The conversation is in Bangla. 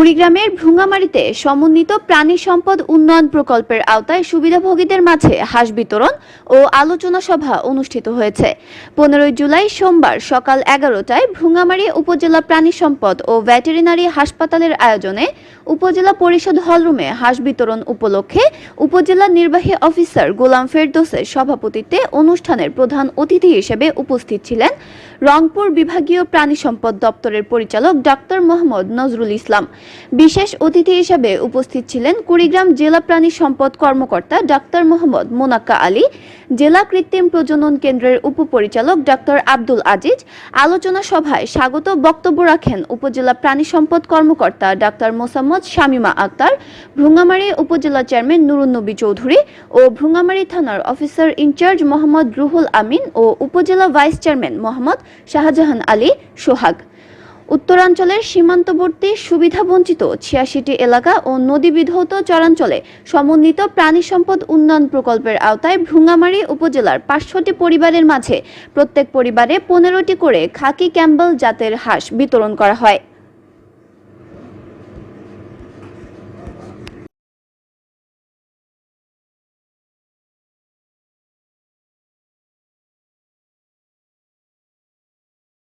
কুড়িগ্রামের ভ্রুঙ্গামারিতে সমন্বিত প্রাণী সম্পদ উন্নয়ন প্রকল্পের আওতায় সুবিধাভোগীদের মাঝে হাঁস বিতরণ ও আলোচনা সভা অনুষ্ঠিত হয়েছে। পনেরোই জুলাই সোমবার সকাল এগারোটায় ভ্রুঙ্গামারী উপজেলা প্রাণী সম্পদ ও ভেটেরিনারি হাসপাতালের আয়োজনে উপজেলা পরিষদ হলরুমে হাঁস বিতরণ উপলক্ষে উপজেলা নির্বাহী অফিসার গোলাম ফেরদোসের সভাপতিত্বে অনুষ্ঠানের প্রধান অতিথি হিসেবে উপস্থিত ছিলেন রংপুর বিভাগীয় প্রাণী সম্পদ দপ্তরের পরিচালক ডাক্তার মোহাম্মদ নজরুল ইসলাম। বিশেষ অতিথি হিসেবে উপস্থিত ছিলেন কুড়িগ্রাম জেলা প্রাণী সম্পদ কর্মকর্তা ডাক্তার মোহাম্মদ মোনাক্কা আলী, জেলা কৃত্রিম প্রজনন কেন্দ্রের উপপরিচালক ডাক্তার আব্দুল আজিজ, আলোচনা সভায় স্বাগত বক্তব্য রাখেন উপজেলা প্রাণী সম্পদ কর্মকর্তা ডাক্তার মোসাম্মদ শামিমা আক্তার, ভ্রুঙ্গামারী উপজেলা চেয়ারম্যান নুরুন্নবী চৌধুরী ও ভ্রুঙ্গামারী থানার officer in charge Mohammad Ruhul Amin ও উপজেলা ভাইস চেয়ারম্যান মোহাম্মদ শাহজাহান আলী, সোহাগ। উত্তরাঞ্চলের সীমান্তবর্তী সুবিধাবঞ্চিত ছিয়াশিটি এলাকা ও নদী বিধৌত চরাঞ্চলে সমন্বিত প্রাণী সম্পদ উন্নয়ন প্রকল্পের আওতায় ভুঙ্গামারি উপজেলার পাঁচশোটি পরিবারের মাঝে প্রত্যেক পরিবারে পনেরোটি করে খাকি ক্যাম্বেল জাতের হাঁস বিতরণ করা হয়।